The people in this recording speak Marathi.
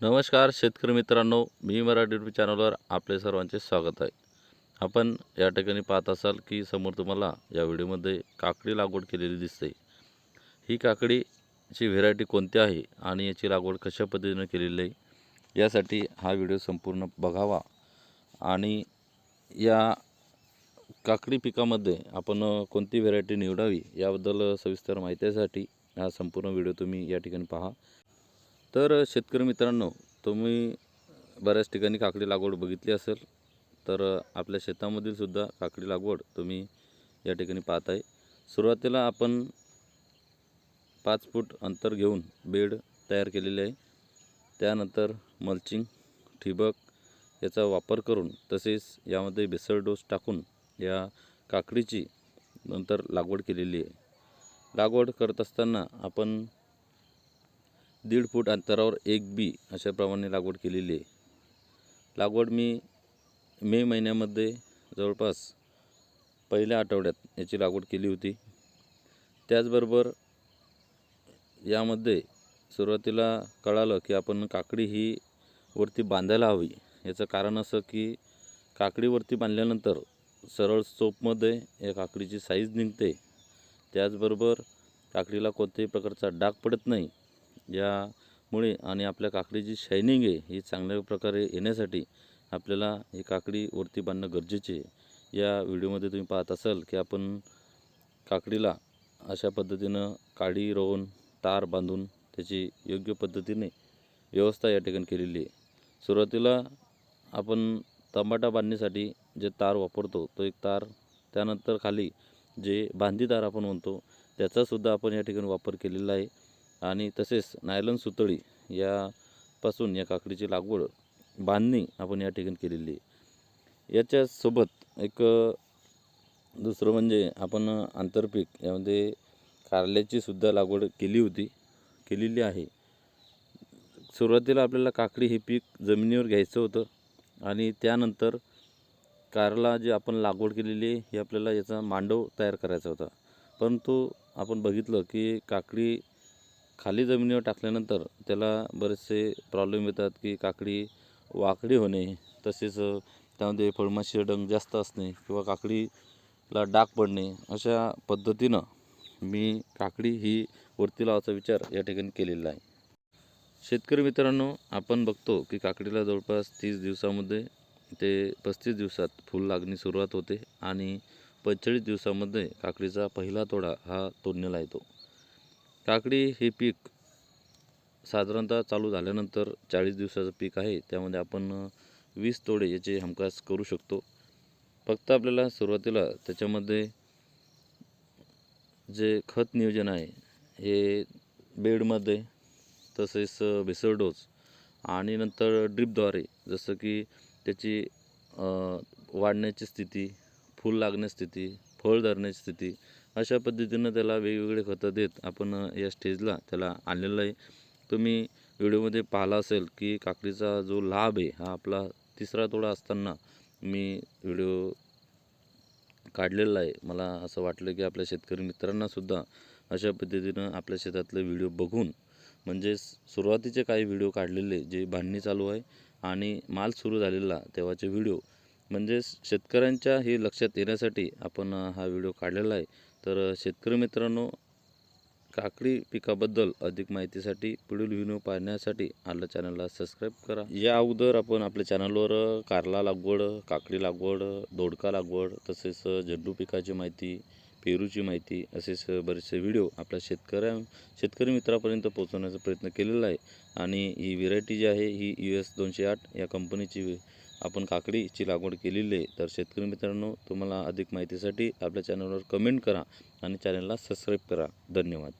नमस्कार शेतकरी मित्रांनो मी मराठी यूट्यूब चॅनलवर आपले सर्वांचे स्वागत आहे. आपण या ठिकाणी पाहत असाल की समोर तुम्हाला या व्हिडिओमध्ये काकडी लागवड केलेली दिसते. ही काकडीची व्हेरायटी कोणती आहे आणि याची लागवड कशा पद्धतीनं केलेली आहे यासाठी हा व्हिडिओ संपूर्ण बघावा. आणि या काकडी पिकामध्ये आपण कोणती व्हेरायटी निवडावी याबद्दल सविस्तर माहितीसाठी हा संपूर्ण व्हिडिओ तुम्ही या ठिकाणी पहा. तर शेतकरी मित्रांनो तुम्ही बऱ्याच ठिकाणी काकडी लागवड बघितली असेल तर आपल्या शेतामधील सुद्धा काकडी लागवड तुम्ही या ठिकाणी पाहत आहे सुरुवातीला आपण पाच फूट अंतर घेऊन बेड तयार केलेले आहे. त्यानंतर मल्चिंग ठिबक याचा वापर करून तसेच यामध्ये बेसळ डोस टाकून या काकडीची नंतर लागवड केलेली आहे. लागवड करत असताना आपण दीड फूट अंतरावर एक बी अशाप्रमाणे लागवड केलेली आहे. लागवड मी मे महिन्यामध्ये जवळपास पहिल्या आठवड्यात याची लागवड केली होती. त्याचबरोबर यामध्ये सुरुवातीला कळालं की आपण काकडी ही वरती बांधायला हवी. याचं कारण असं की काकडीवरती बांधल्यानंतर सरळ सोपमध्ये या काकडीची साईज निघते. त्याचबरोबर काकडीला कोणत्याही प्रकारचा डाग पडत नाही. यामुळे आणि आपल्या काकडीची शायनिंग आहे ही चांगल्या प्रकारे येण्यासाठी आपल्याला ही काकडी वरती बांधणं गरजेचे आहे. या व्हिडिओमध्ये तुम्ही पाहत असाल की आपण काकडीला अशा पद्धतीनं काडी रोवून तार बांधून त्याची योग्य पद्धतीने व्यवस्था या ठिकाणी केलेली आहे. सुरुवातीला आपण तंबाटा बांधण्यासाठी जे तार वापरतो तो एक तार त्यानंतर खाली जे बांधीदार आपण म्हणतो त्याचासुद्धा आपण या ठिकाणी वापर केलेला आहे. आणि तसेच नायलन सुतळी यापासून या काकडीची लागवड बांधणी आपण या ठिकाणी केलेली आहे. याच्यासोबत एक दुसरं म्हणजे आपण आंतरपीक यामध्ये कारल्याची सुद्धा लागवड केली होती केलेली आहे. सुरुवातीला आपल्याला काकडी हे पीक जमिनीवर घ्यायचं होतं आणि त्यानंतर कारला जे आपण लागवड केलेली आहे हे आपल्याला याचा मांडव तयार करायचा होता. परंतु आपण बघितलं की काकडी खाली जमिनीवर टाकल्यानंतर त्याला बरेचसे प्रॉब्लेम येतात की काकडी वाकडी होणे तसेच त्यामध्ये फळमाशी डंग जास्त असणे किंवा काकडीला डाग पडणे अशा पद्धतीनं मी काकडी ही वरती लावायचा विचार या ठिकाणी केलेला आहे. शेतकरी मित्रांनो आपण बघतो की काकडीला जवळपास तीस दिवसामध्ये ते पस्तीस दिवसात फूल लागणी सुरुवात होते आणि पंचेचाळीस दिवसामध्ये काकडीचा पहिला तोडा हा तोडणीला येतो. काकडी हे पीक साधारणतः चालू झाल्यानंतर चाळीस दिवसाचं पीक आहे. त्यामध्ये आपण वीस तोडे याचे हमखास करू शकतो. फक्त आपल्याला सुरुवातीला त्याच्यामध्ये जे खत नियोजन आहे हे बेडमध्ये तसेच भेसळ डोस आणि नंतर ड्रीपद्वारे जसं की त्याची वाढण्याची स्थिती फूल लागण्याची स्थिती फळ धरण्याची स्थिती अशा पद्धतीनं त्याला वेगवेगळे खतं देत आपण या स्टेजला त्याला आणलेलं आहे. तुम्ही व्हिडिओमध्ये पाहिला असेल की काकडीचा जो लाभ आहे हा आपला तिसरा तोडा असताना मी व्हिडिओ काढलेला आहे. मला असं वाटलं की आपल्या शेतकरी मित्रांनासुद्धा अशा पद्धतीनं आपल्या शेतातले व्हिडिओ बघून म्हणजे सुरुवातीचे काही व्हिडिओ काढलेले जे बांधणी चालू आहे आणि माल सुरू झालेला तेव्हाचे व्हिडिओ म्हणजे शेतकऱ्यांच्या हे लक्षात येण्यासाठी आपण हा व्हिडिओ काढलेला आहे. तर शेतकरी मित्रांनो काकडी पिकाबद्दल अधिक माहितीसाठी पुढील व्हिडिओ पाहण्यासाठी आपल्या चॅनलला सबस्क्राईब करा. या अगोदर आपण आपल्या चॅनलवर कारला लागवड काकडी लागवड दोडका लागवड तसेच झेंडू पिकाची माहिती पेरूची माहिती असेच बरेचसे व्हिडिओ आपल्या शेतकऱ्या शेतकरी मित्रापर्यंत पोहोचवण्याचा प्रयत्न केलेला आहे. आणि ही व्हेरायटी जी आहे ही यू एस दोनशे आठ या कंपनीची आपण काकडीची लागवड केलेली आहे. तर शेतकरी मित्रांनो तुम्हाला अधिक माहितीसाठी आपल्या चॅनलवर कमेंट करा आणि चॅनलला सबस्क्राईब करा. धन्यवाद.